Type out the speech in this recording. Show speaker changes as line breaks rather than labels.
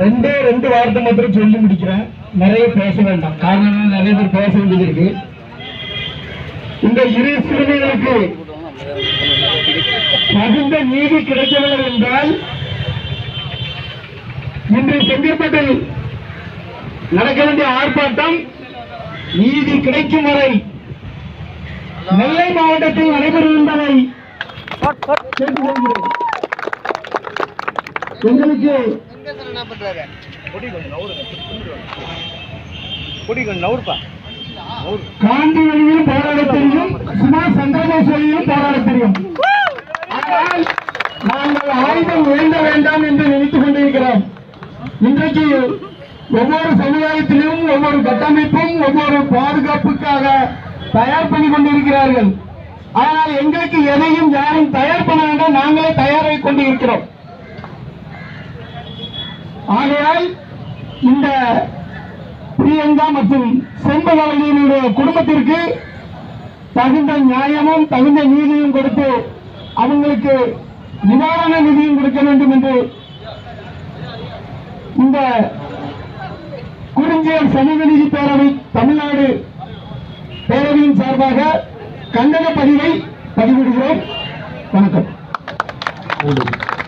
ரெண்டே ரெண்டு வார்த்தை மட்டும் சொல்லி முடிக்கிறேன். நிறைய பேச வேண்டாம். காரணம் நிறைய பேர் பேச வேண்டியது இருக்கு இந்த இரு சிறுமிகளுக்கு தகுந்த நீதி கிடைக்கவில்லை என்றால் இன்று செங்கற்பட்டில் நடக்க வேண்டிய ஆர்ப்பாட்டம் நீதி கிடைக்கும் வரை நெல்லை மாவட்டத்தில் நடைபெறும் காந்தி வழியும் போராட தெரியும் சுமா சந்திரபோஸ் வழியில் போராட தெரியும். ஆனால் நாங்கள் ஆயுதம் உயர்ந்த வேண்டாம் என்று நினைத்துக் கொண்டிருக்கிறோம். இன்றைக்கு ஒவ்வொரு சமுதாயத்திலும் ஒவ்வொரு கட்டமைப்பும் ஒவ்வொரு பாதுகாப்புக்காக தயார் பண்ணி கொண்டிருக்கிறார்கள். ஆனால் எங்களுக்கு எதையும் யாரும் தயார் பண்ண வேண்டாம் நாங்களே தயாராகி கொண்டிருக்கிறோம் ஆகையால் இந்த பிரியங்கா மற்றும் செம்பகவல்லியினுடைய குடும்பத்திற்கு தகுந்த நியாயமும் தகுந்த நீதியும் கொடுத்து அவங்களுக்கு நிவாரண நிதியும் கொடுக்க வேண்டும் என்று இந்த குறிஞ்சியர் சமூக நீதி பேரவை தமிழ்நாடு பேரவையின் சார்பாக கண்டன பதிவை பதிவிடுகிறோம். வணக்கம்.